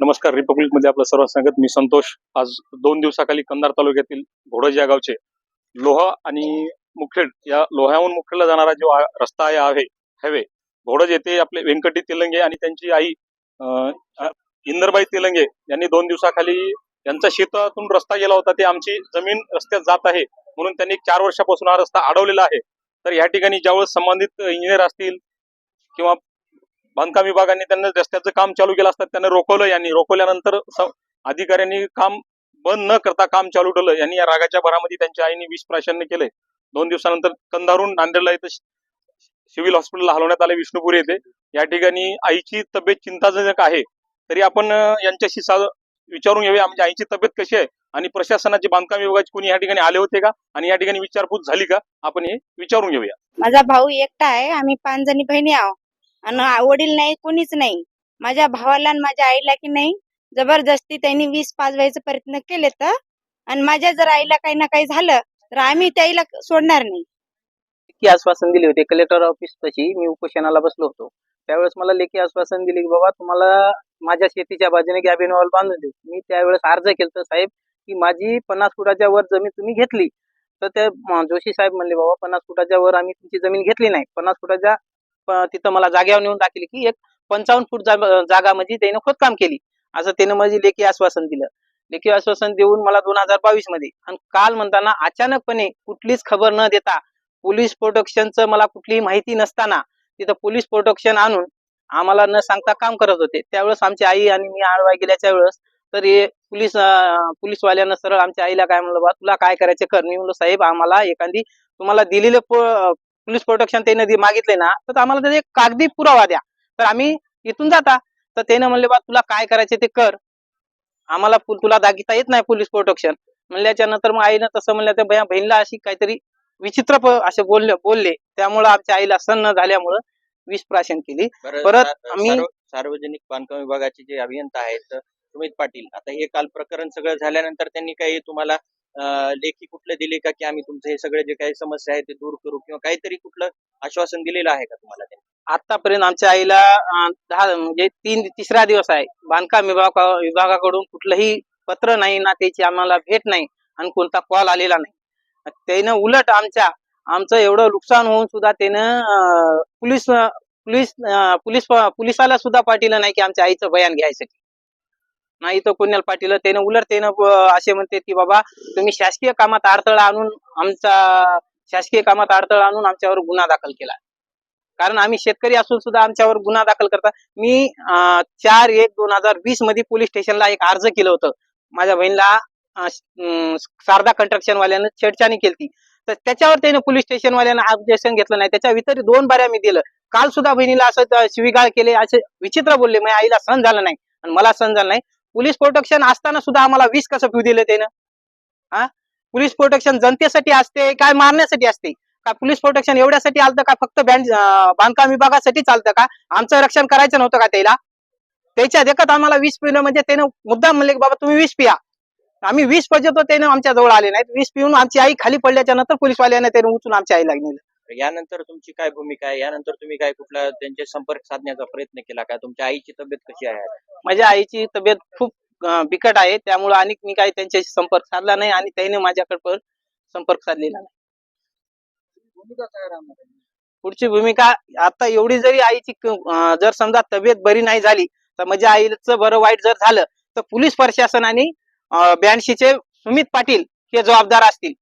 नमस्कार रिपब्लिकमध्ये आपलं सर्व सांगत मी संतोष. आज दोन दिवसाखाली कंधार तालुक्यातील घोडज या गावचे लोहा आणि मुखेड या लोह्याहून मुखेडला जाणारा जो रस्ता आहे आहे हायवे घोडज येथे आपले व्यंकटी तेलंगे आणि त्यांची आई इंदरबाई तेलंगे यांनी दोन दिवसाखाली यांचा शेतातून रस्ता गेला होता. ते आमची जमीन रस्त्यात जात आहे. म्हणून त्यांनी चार वर्षापासून हा रस्ता अडवलेला आहे. तर या ठिकाणी ज्यावेळेस संबंधित इंजिनियर असतील किंवा बांधकाम विभागाने त्यांना रस्त्याचं काम चालू केलं असतात त्यांना रोखवलं यांनी. रोखवल्यानंतर अधिकाऱ्यांनी काम बंद न करता काम चालू ठेवलं. यांनी या रागाच्या भरामध्ये त्यांच्या आईने विष प्राशन केले. दोन दिवसानंतर कंधारून नांदेडला इथं सिव्हिल हॉस्पिटलला हलवण्यात आले. विष्णुपूर येथे. या ठिकाणी आईची तब्येत चिंताजनक आहे. तरी आपण यांच्याशी सा विचारून घेऊया. म्हणजे आईची तब्येत कशी आहे? आणि प्रशासनाचे बांधकाम विभागाचे कोणी या ठिकाणी आले होते का? आणि या ठिकाणी विचारपूस झाली का? आपण हे विचारून घेऊया. माझा भाऊ एकटा आहे. आम्ही पाच जणी बहिणी आहोत. आणि वडील नाही कोणीच नाही. माझ्या भावाला आणि माझ्या आईला की नाही जबरदस्ती त्यांनी वीस पाच व्हायचा प्रयत्न केले तर आणि माझ्या जर आईला काही ना काही झालं तर आम्ही त्याईला सोडणार नाही. लेखी आश्वासन दिले होते. कलेक्टर ऑफिस तशी मी उपोषणाला बसलो होतो. त्यावेळेस मला लेखी आश्वासन दिले की बाबा तुम्हाला माझ्या शेतीच्या बाजूने गॅबिन हॉल बांधून देऊ. मी त्यावेळेस अर्ज केलता साहेब की माझी पन्नास फुटाच्या वर जमीन तुम्ही घेतली. तर ते जोशी साहेब म्हणले बाबा पन्नास फुटाच्या वर आम्ही तुमची जमीन घेतली नाही. पन्नास फुटाच्या तिथं मला जागेवर नेऊन दाखवली की एक पंचावन्न फूट जागा म्हणजे त्यानं खोदकाम केली. असं त्यानं माझी लेखी आश्वासन दिलं. लेखी आश्वासन देऊन मला दोन हजार बावीसमध्ये आणि काल म्हणताना अचानकपणे कुठलीच खबर न देता पोलीस प्रोटेक्शनचं मला कुठलीही माहिती नसताना तिथं पोलीस प्रोटेक्शन आणून आम्हाला न सांगता काम करत होते. त्यावेळेस आमची आई आणि मी आळवा गेल्याच्या वेळेस तर हे पोलीस पोलीसवाल्यानं सरळ आमच्या आईला काय म्हणलं बा तुला काय करायचं कर? मी म्हणलो साहेब आम्हाला एखादी तुम्हाला दिलेले पोलीस प्रोटेक्शन त्याने मागितले ना तर आम्हाला त्याचे कागदी पुरावा द्या. तर आम्ही इथून जाता तर त्यानं म्हणले बा तुला काय करायचे ते कर. आम्हाला तुला दागिता येत नाही पोलीस प्रोटेक्शन म्हणल्याच्या नंतर मग आईनं तसं म्हणलं त्या बया बहिणीला अशी काहीतरी विचित्र असे बोलले बोलले. त्यामुळं आमच्या आईला सण न झाल्यामुळं विष प्राशन केली. परत आम्ही- सार्व- सार्वजनिक बांधकाम विभागाचे जे अभियंता आहेत सुमित पाटील आता हे काल प्रकरण सगळं झाल्यानंतर त्यांनी काही तुम्हाला लेखी कुठले दिले का की आम्ही तुमचे हे सगळे जे काही समस्या आहे ते दूर करू किंवा काहीतरी कुठलं आश्वासन दिलेलं आहे का तुम्हाला आतापर्यंत आमच्या आईला दहा म्हणजे तीन तिसरा दिवस आहे. बांधकाम विभाग विभागाकडून कुठलंही पत्र नाही ना त्याची आम्हाला भेट नाही आणि कोणता कॉल आलेला नाही. त्यानं उलट आमच्या आमचं एवढं नुकसान होऊन सुद्धा त्यानं अं, पोलीस पोलीस पोलीस पोलिसाला सुद्धा पाठिलं नाही की आमच्या आईचं बयान घ्यायसाठी. नाही तर कोणाला पाटील त्यानं उलट त्यानं असे म्हणते की बाबा तुम्ही शासकीय कामात अडथळा आणून आमचा शासकीय कामात अडथळा आणून आमच्यावर गुन्हा दाखल केला. कारण आम्ही शेतकरी असून सुद्धा आमच्यावर गुन्हा दाखल करता. मी अं, चार एक दोन हजार वीसमध्ये पोलीस स्टेशनला एक अर्ज केलं होतं. माझ्या बहिणीला शारदा कंस्ट्रक्शन वाल्यानं छेडछाणी केली तर त्याच्यावर त्याने पोलीस स्टेशन वाल्यानं ऑब्जेक्शन घेतलं नाही. त्याच्या वितरित दोन बाऱ्या मी दिलं. काल सुद्धा बहिणीला असं शिविगाळ शिवीगाळ केले असे विचित्र बोलले. माझ्या आईला सहन झालं नाही. आणि मला सहन झालं नाही. पोलीस प्रोटेक्शन असताना सुद्धा आम्हाला वीस कसं पिऊ दिलं त्यानं? हा? पोलीस प्रोटेक्शन जनतेसाठी असते काय मारण्यासाठी असते? का पोलीस प्रोटेक्शन एवढ्यासाठी आलतं का? फक्त बँड बांधकाम विभागासाठी चालतं का? आमचं रक्षण करायचं नव्हतं का त्याला? त्याच्या देखत आम्हाला वीस पिणं म्हणजे त्यानं मुद्दाम म्हणले की बाबा तुम्ही वीस पिया. आम्ही वीस पर्यंत त्यानं आमच्या जवळ आले नाहीत. वीस पिऊन आमची आई खाली पडल्याच्या नंतर पोलीसवाल्याने त्यानं उचलून आमची आईला नेलं. यानंतर तुमची काय भूमिका आहे? यानंतर तुम्ही काय कुठला त्यांचे संपर्क साधण्याचा प्रयत्न केला का? तुमच्या आईची तब्येत कशी आहे? माझ्या आईची तब्येत खूप अं, बिकट आहे. त्यामुळे आणि मी काही त्यांच्याशी संपर्क साधला नाही आणि त्याने माझ्याकडे पण संपर्क साधलेला नाही. पुढची भूमिका आता एवढी जरी आईची क- अं, जर समजा तब्येत बरी नाही झाली तर माझ्या आईचं बरं वाईट जर झालं तर पोलीस प्रशासन आणि ब्याऐंशीचे सुमित पाटील हे जबाबदार असतील.